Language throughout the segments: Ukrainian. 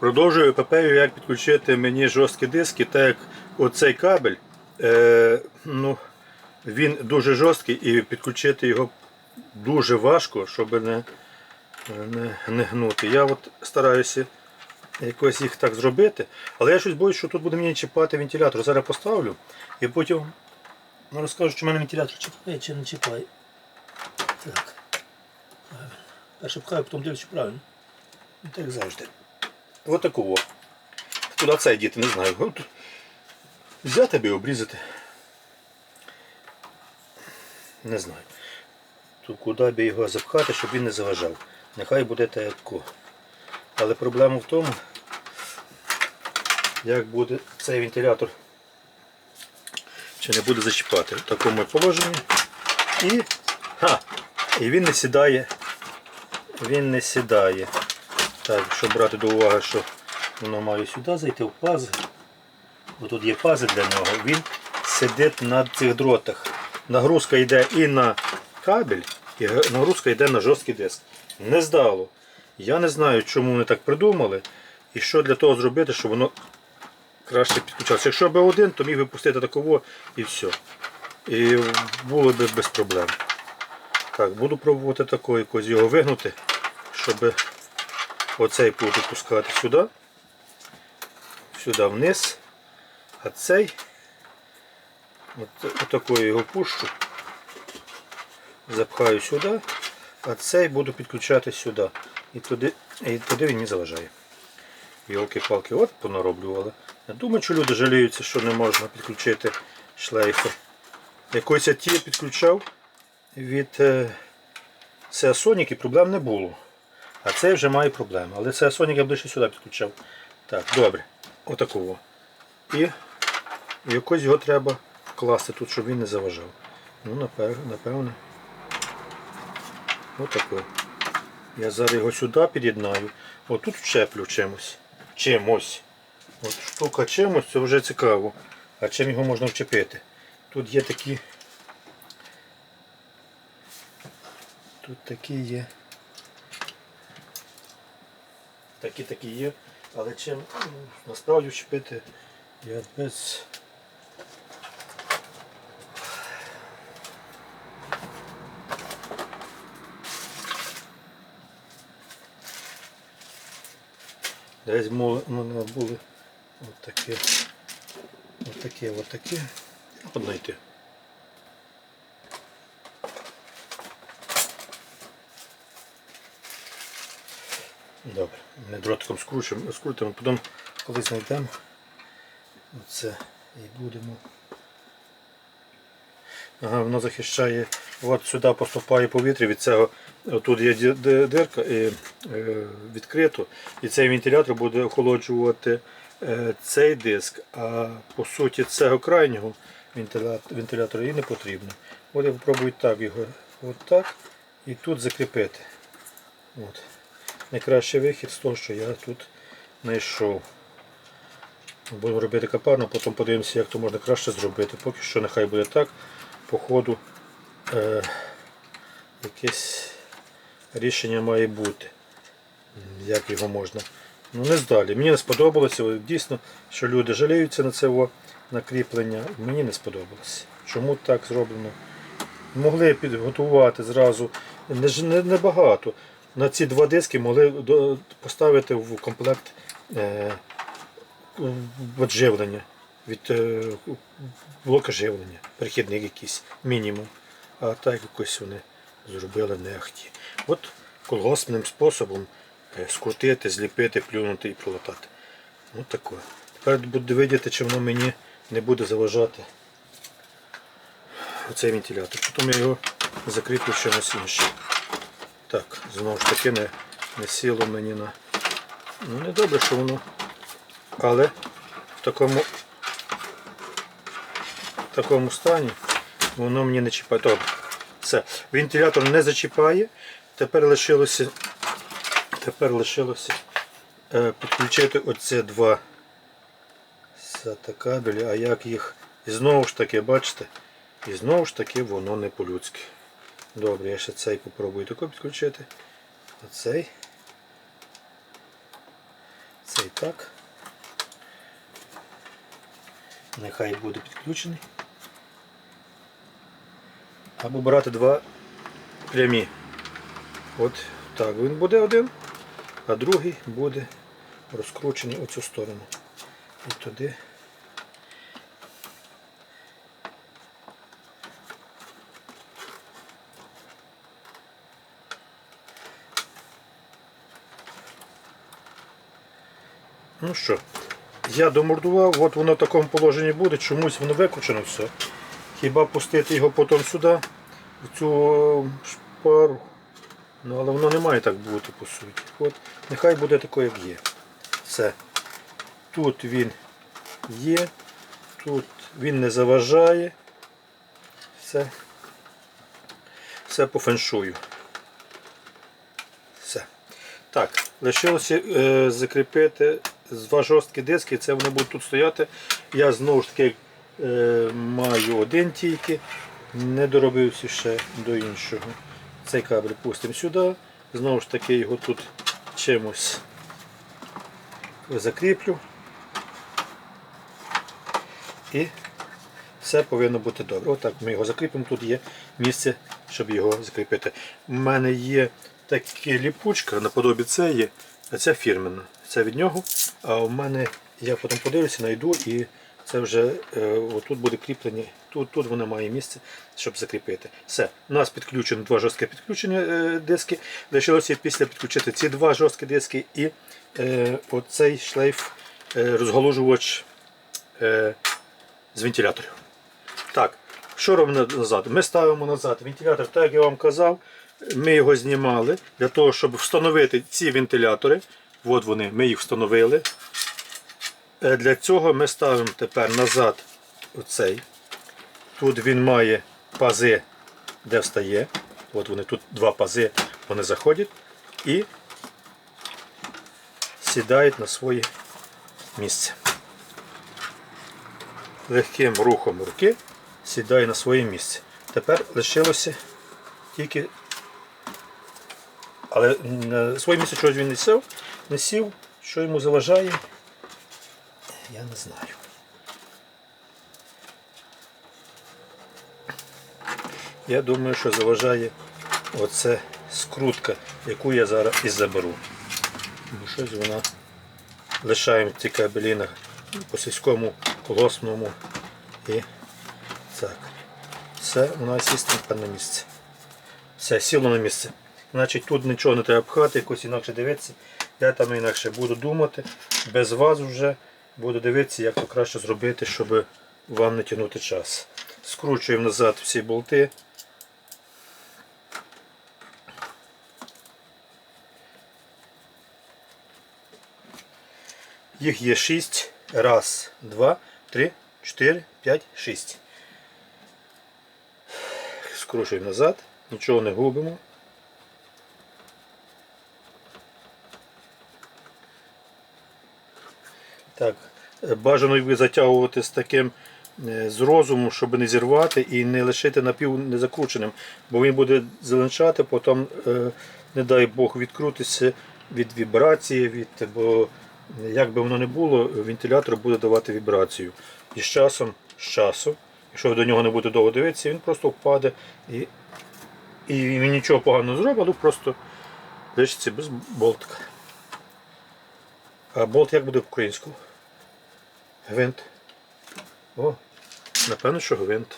Продовжую епопею, як підключити мені жорсткі диски, так як оцей кабель, е, ну, він дуже жорсткий і підключити його дуже важко, щоб не, не, не гнути. Я от стараюся якось їх так зробити, але я щось боюсь, що тут буде мені чіпати вентилятор. Зараз поставлю і потім розкажу, чи в мене вентилятор чіпає чи не чіпає. Так. Правильно. Перше пхаю, потім дивлюся, правильно. Так завжди. Ось такого. Туди це діти, не знаю. От Взяти і обрізати. Не знаю. Тут куди би його запхати, щоб він не заважав. Нехай буде тако. Але проблема в тому, як буде цей вентилятор, чи не буде зачіпати в такому положенні. І, ха, і він не сідає. Він не сідає. Так, якщо брати до уваги, що воно має сюди зайти в пази. Бо тут є пази для нього. Він сидить на цих дротах. Нагрузка йде і на кабель, і нагрузка йде на жорсткий диск. Не здало. Я не знаю, чому вони так придумали і що для того зробити, щоб воно краще підключалося. Якщо б один, то міг би пустити такого і все. І було б без проблем. Так, буду пробувати такого якось його вигнути, щоб оцей буду пускати сюди, сюди вниз, а цей от, отакою його пущу, запхаю сюди, а цей буду підключати сюди. І туди, і туди він не заважає. Йолки-палки, от понароблювали. Я думаю, що люди жаліються, що не можна підключити шлейфи. Якось я ті підключав від е, Seasonic і проблем не було. А цей вже має проблеми. Але Seasonic я б ще сюди підключав. Так, добре. Отакого. І якось його треба вкласти тут, щоб він не заважав. Ну, напевне. напевне. Я зараз його сюди під'єднаю. Отут вчеплю чимось. Чимось. От штука чимось, це вже цікаво. А чим його можна вчепити? Тут є такі. Тут такі є. Такі такі є. Але чим ну, насправді вчепити я без. Десь у мене були отакі, отакі, отакі. Одно Добре, ми дротиком скручуємо, скрутимо, потім коли знайдемо оце і будемо. Ага, воно захищає, от сюди поступає повітря від цього. Тут є дирка і, е, відкрито, і цей вентилятор буде охолоджувати е, цей диск, а по суті цього крайнього вентилятора і не потрібно. От я спробую так його от так і тут закріпити. От. Найкращий вихід з того, що я тут знайшов. Будемо робити капарно, потім подивимося, як то можна краще зробити. Поки що нехай буде так. По ходу е, якесь рішення має бути. Як його можна. Ну не здалі. Мені не сподобалося. Дійсно, що люди жаліються на це накріплення. Мені не сподобалося. Чому так зроблено? Могли підготувати зразу не, не, не. На ці два диски могли поставити в комплект е, живлення від е, блока живлення, перехідник якийсь, мінімум. А так якось вони зробили нехті. От колгоспним способом е, скрутити, зліпити, плюнути і пролатати. Ну таке. Тепер буду видіти, чи воно мені не буде заважати оцей вентилятор. Потім я його закріплю чимось іншим. Так, знову ж таки не, не сіло мені на. Ну не добре, що воно. Але в такому в такому стані воно мені не чіпає. Добре. Все. Вентилятор не зачіпає. Тепер лишилося тепер лишилося е, підключити оці два SATA кабелі, а як їх і знову ж таки, бачите, і знову ж таки воно не по-людськи. Добре, я ще цей попробую тако підключити. Оцей. Цей так. Нехай буде підключений. Або брати два прямі. От так він буде один, а другий буде розкручений у цю сторону. І туди. Ну що, я домордував, от воно в такому положенні буде, чомусь воно викручено все. Хіба пустити його потім сюди, в цю шпару. Ну, але воно не має так бути по суті. От, нехай буде таке, як є. Все. Тут він є, тут він не заважає. Все. Все по феншую. Все. Так, лишилося е, закріпити два жорсткі диски, це вони будуть тут стояти. Я знову ж таки е, маю один тільки, не доробився ще до іншого. Цей кабель пустимо сюди, знову ж таки його тут чимось закріплю. І все повинно бути добре. Отак ми його закріпимо, тут є місце, щоб його закріпити. У мене є така ліпучка, наподобі це є, а ця фірменна. Це від нього. А у мене, я потім подивлюся, знайду і це вже е, отут буде кріплення. Тут, тут воно має місце, щоб закріпити. Все, у нас підключено два жорсткі підключення е, диски. Лишилося після підключити ці два жорсткі диски і е, оцей шлейф е, розголужувач е, з вентиляторів. Так, що робимо назад? Ми ставимо назад вентилятор, так як я вам казав, ми його знімали для того, щоб встановити ці вентилятори. От вони, ми їх встановили. Е, Для цього ми ставимо тепер назад оцей. Тут він має пази, де встає. От вони тут два пази, вони заходять і сідають на своє місце. Легким рухом руки сідає на своє місце. Тепер лишилося тільки. Але своє місце чогось він не сів, не сів, що йому заважає, я не знаю. Я думаю, що заважає оце скрутка, яку я зараз і заберу. Бо щось вона лишаємо ці кабелі на по сільському колосному і так. Все у нас сісти на місце. Все, сіло на місце. Значить тут нічого не треба пхати, якось інакше дивитися. Я там інакше буду думати, без вас вже буду дивитися, як то краще зробити, щоб вам не тягнути час. Скручуємо назад всі болти. Їх є 6. Раз, два, три, чотири, п'ять, шість. Скручуємо назад, нічого не губимо. Так, е, бажано їх затягувати з таким е, з розуму, щоб не зірвати і не лишити напів незакрученим, бо він буде зеленчати, потім, е, не дай Бог, відкрутися від вібрації, від, бо як би воно не було, вентилятор буде давати вібрацію. І з часом, з часу, якщо ви до нього не будете довго дивитися, він просто впаде і, і він нічого поганого зробить, але просто лишиться без болтика. А болт як буде українською? Гвинт. О, напевно, що гвинт.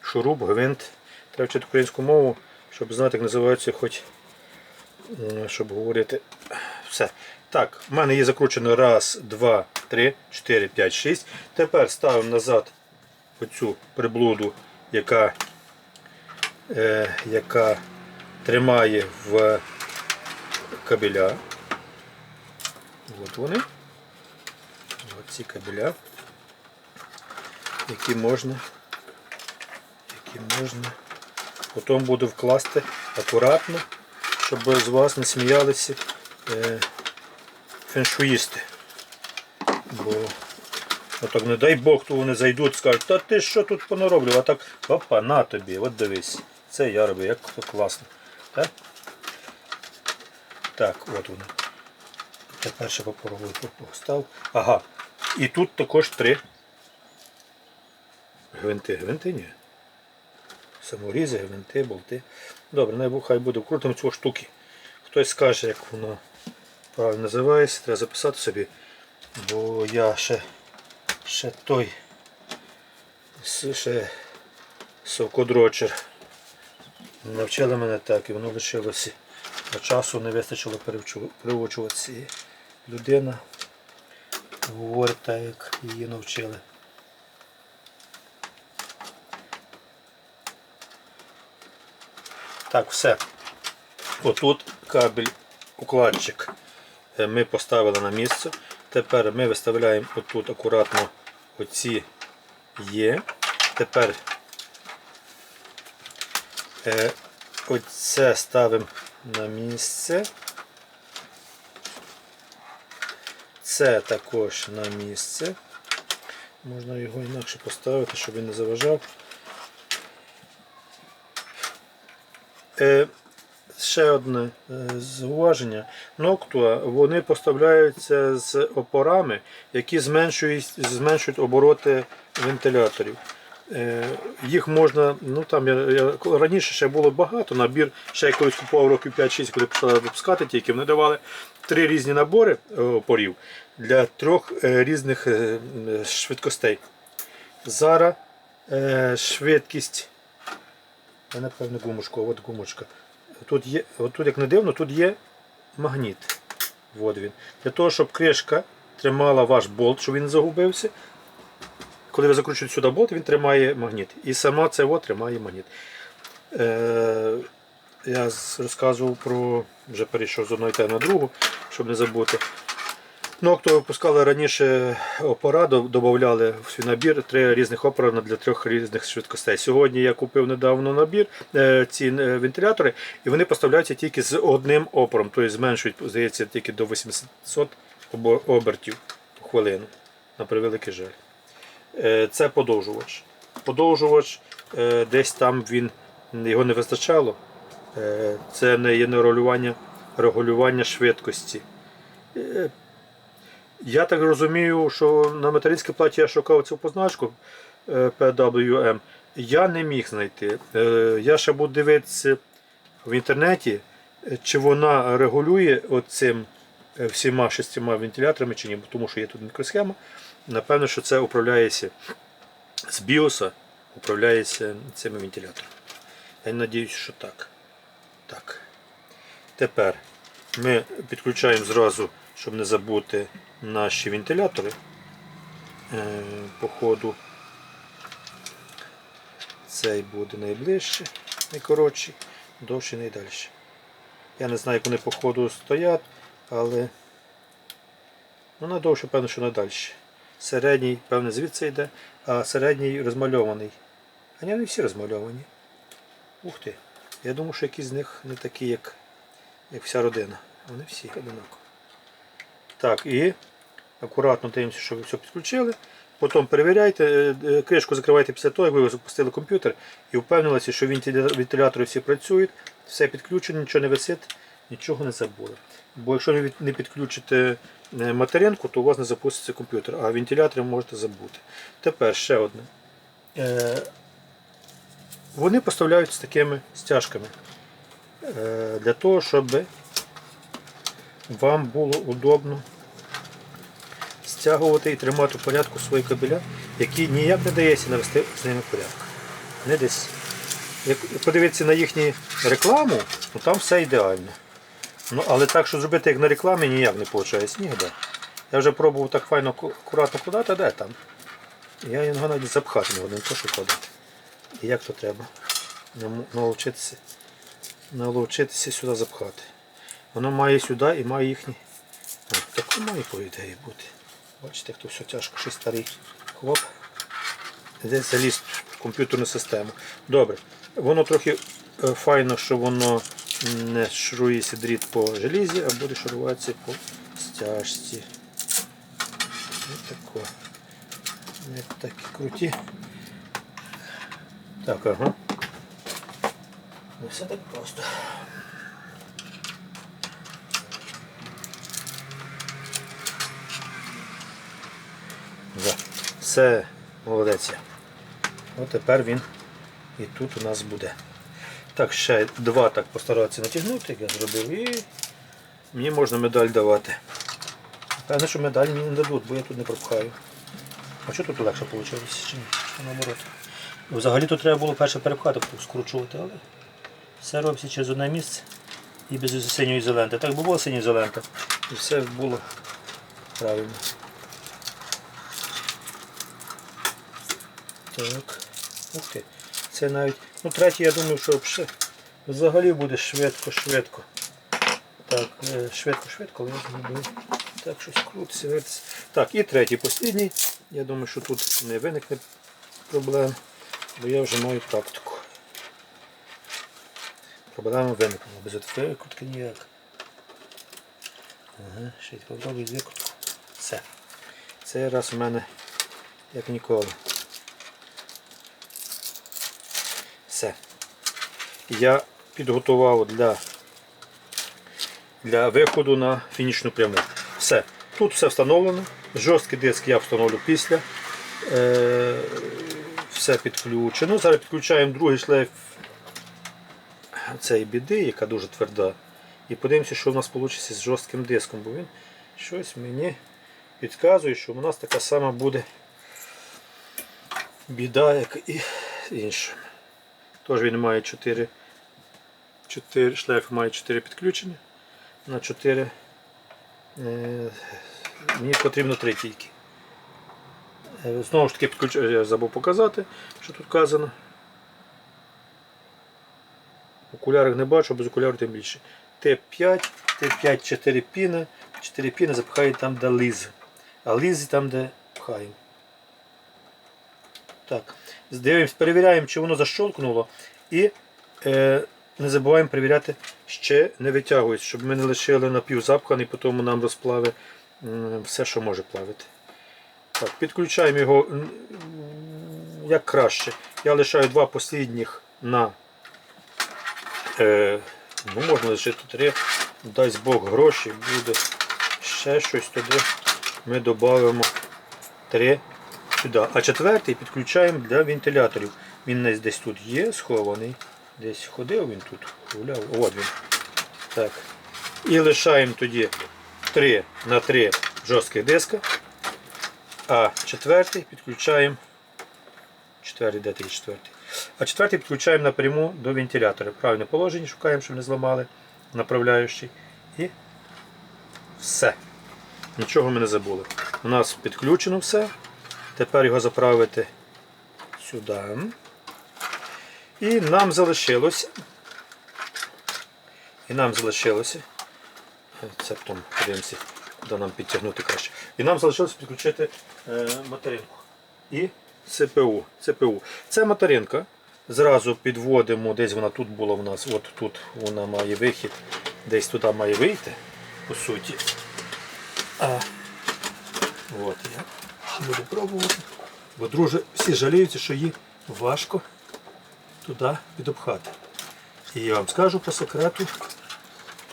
Шуруп, гвинт. Треба вчити українську мову, щоб знати, як називаються, хоч щоб говорити. Все. Так, в мене є закручено раз, два, три, чотири, п'ять, шість. Тепер ставимо назад оцю приблуду, яка, е, яка тримає в кабеля. От вони. Ці кабеля, які можна, які можна. Потім буду вкласти акуратно, щоб з вас не сміялися е, феншуїсти. Бо отак не дай Бог, то вони зайдуть, і скажуть, та ти що тут понароблював? А так, опа, на тобі, от дивись. Це я роблю, як класно. Так, так от воно. Тепер ще попробую постав. Ага. І тут також три гвинти. Гвинти ні. Саморізи, гвинти, болти. Добре, най хай буде вкрутимо цього штуки. Хтось скаже, як воно правильно називається, треба записати собі. Бо я ще, ще той ще совкодрочер. Навчили мене так і воно лишилося. А часу не вистачило перевчу-. Людина говорить так, як її навчили. Так, все. Отут кабель укладчик е, ми поставили на місце. Тепер ми виставляємо отут акуратно оці є. Тепер е, оце ставимо на місце. Це також на місце. Можна його інакше поставити, щоб він не заважав. Е, ще одне е, зауваження. Ноктуа вони поставляються з опорами, які зменшують, зменшують обороти вентиляторів. Е, їх можна, ну там я, я раніше ще було багато, набір ще я колись купував років 5-6, коли почали випускати тільки, вони давали три різні набори опорів для трьох е, різних е, швидкостей. Зараз швидкість напевно гумочку, от гумочка. Тут є, от тут, як не дивно, тут є магніт. От він. Для того, щоб кришка тримала ваш болт, щоб він не загубився. Коли ви закручуєте сюди болт, він тримає магніт. І сама це тримає магніт. Е, я розказував про, вже перейшов з одної теми на другу, щоб не забути. Ну, хто випускали раніше опора, до- додавали в свій набір три різних опора для трьох різних швидкостей. Сьогодні я купив недавно набір, е, ці е, вентилятори, і вони поставляються тільки з одним опором, тобто зменшують, здається, тільки до 800 обертів в хвилину. На превеликий жаль. Е, Це подовжувач. Подовжувач е, десь там він його не вистачало. Е, Це не є регулювання, регулювання швидкості. Я так розумію, що на материнській платі я шукав цю позначку PWM. Я не міг знайти. Я ще буду дивитися в інтернеті, чи вона регулює оцим всіма шістьма вентиляторами чи ні, тому що є тут мікросхема. Напевно, що це управляється з біоса, управляється цими вентиляторами. Я сподіваюся, що так. Так. Тепер ми підключаємо зразу, щоб не забути наші вентилятори. Е, По ходу цей буде найближче, найкоротший, довший найдальший. Я не знаю, як вони по ходу стоять, але ну, найдовше, певно, що найдальше. Середній, певно, звідси йде, а середній розмальований. А ні, вони всі розмальовані. Ух ти. Я думаю, що якісь з них не такі, як, як вся родина. Вони всі одинакові. Так, і акуратно дивимося, що ви все підключили. Потім перевіряйте, е, е, кришку закривайте після того, як ви запустили комп'ютер і впевнилися, що вентилятори всі працюють, все підключено, нічого не висить, нічого не забули. Бо якщо не підключите е, материнку, то у вас не запуститься комп'ютер, а вентилятори можете забути. Тепер ще одне. Е, Вони поставляються з такими стяжками е, для того, щоб вам було удобно стягувати і тримати в порядку свої кабеля, які ніяк не дається навести з ними порядок. Не десь. Як подивитися на їхню рекламу, ну там все ідеально. Ну, але так, що зробити як на рекламі, ніяк не виходить. Ніде. Я вже пробував так файно акуратно кладати, де там. Я його навіть запхати не годин, то кладати. І як то треба? Наловчитися, наловчитися сюди запхати. Воно має сюди і має їхні. А, так має по ідеї бути. Бачите, як то все тяжко, ще старий. Хлоп. Десь заліз в комп'ютерну систему. Добре. Воно трохи е, файно, що воно не шурується дріт по желізі, а буде шаруватися по стяжці. Ось такі круті. Так, ага. Не все так просто. Все, молодець. Ось тепер він і тут у нас буде. Так, ще два так постаратися натягнути, як я зробив, і мені можна медаль давати. Певне, що медаль мені не дадуть, бо я тут не пропхаю. А що тут легше вийшло, чи наоборот? Взагалі тут треба було перше перепхати, скручувати, але все робиться через одне місце і без синьої ізоленти. Так би була синя ізолента. І все було правильно. Так. Ух ти. Це навіть. Ну третій, я думаю, що взагалі, буде швидко-швидко. Так, е, швидко-швидко, але я зробив. Так, щось крутиться, вертиться. Так, і третій, послідній. Я думаю, що тут не виникне проблем, бо я вже маю тактику. Проблема виникла, без викрутки ніяк. Ага, ще й попробуй викрутку. Все. Цей раз у мене як ніколи. Все. Я підготував для, для виходу на фінішну пряму. Все. Тут все встановлено. Жорсткий диск я встановлю після. Е, все підключено. Зараз підключаємо другий шлейф цієї біди, яка дуже тверда. І подивимося, що в нас вийде з жорстким диском, бо він щось мені підказує, що у нас така сама буде біда, як і іншим. Тож він має 4, 4 шлейф має 4 підключення. На 4 е, мені потрібно 3 тільки. Е, Знову ж таки підключ... я забув показати, що тут вказано. Окулярах не бачу, без окулярів тим більше. Т5, Т5 4 піни, 4 піни запихають там, де ліз. А ліз там, де пхаємо. Так, дивимось, перевіряємо, чи воно защолкнуло. І е, не забуваємо перевіряти, ще не витягується, щоб ми не лишили напівзапханий, потім нам розплави все, що може плавити. Так, підключаємо його як краще. Я лишаю два послідніх на. Е, ну, можна лишити три. Дасть Бог гроші, буде ще щось туди. Ми додамо три сюди. А четвертий підключаємо для вентиляторів. Він десь тут є, схований. Десь ходив він тут, гуляв. От він. Так. І лишаємо тоді 3 на 3 жорстких диска. А четвертий підключаємо. Четвертий, де четвертий? А четвертий підключаємо напряму до вентилятора. Правильне положення шукаємо, щоб не зламали направляючий. І все. Нічого ми не забули. У нас підключено все. Тепер його заправити сюди. І нам залишилося. І нам залишилося. Це подивимося, куди нам підтягнути краще. І нам залишилося підключити е, материнку. І ЦПУ. ЦПУ. Це материнка. Зразу підводимо, десь вона тут була в нас, от тут вона має вихід, десь туди має вийти, по суті. А, от я буду пробувати. Бо друже, всі жаліються, що її важко туди підопхати. І я вам скажу по секрету,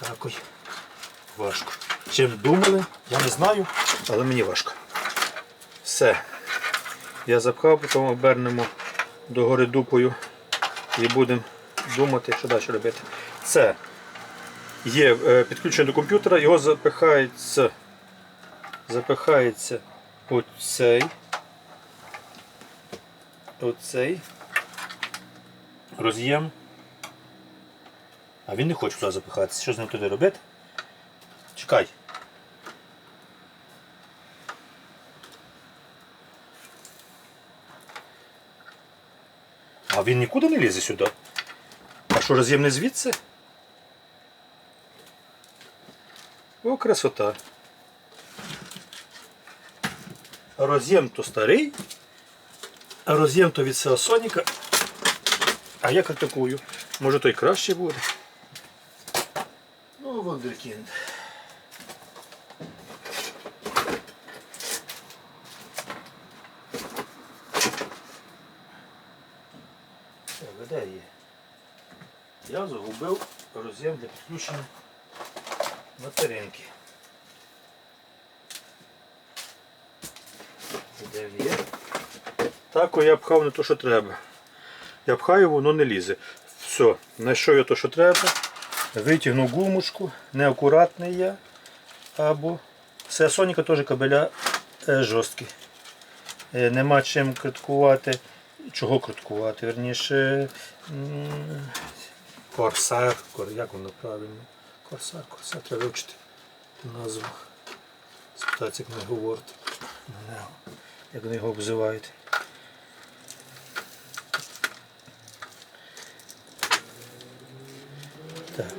так ой, важко. Чим думали, я не знаю, але мені важко. Все. Я запхав, потім обернемо догори дупою і будемо думати, що далі робити. Це є е, підключення до комп'ютера, його запихається, запихається оцей, оцей роз'єм. А він не хоче туди запихатися. Що з ним туди робити? Чекай. А він нікуди не лізе сюди. А що роз'єм не звідси? О, красота. Роз'єм то старий, роз'єм то від Сеасоніка. А я критикую. Може той краще буде. Ну, Вундеркінд. Де є? Я загубив роз'єм для підключення материнки. Так я пхав не то, що треба. Я пхаю, воно не лізе. Все, знайшов я то, що треба. Витягнув гумушку, неакуратний я. Або все, Соніка теж кабеля е, жорсткий. Е, нема чим криткувати. Чого криткувати? Верніше. Корсар, кор, як воно правильно? Корсар, корсар, треба вивчити назву. Спитати, як не говорити. Не, Як вони його обзивають. Так.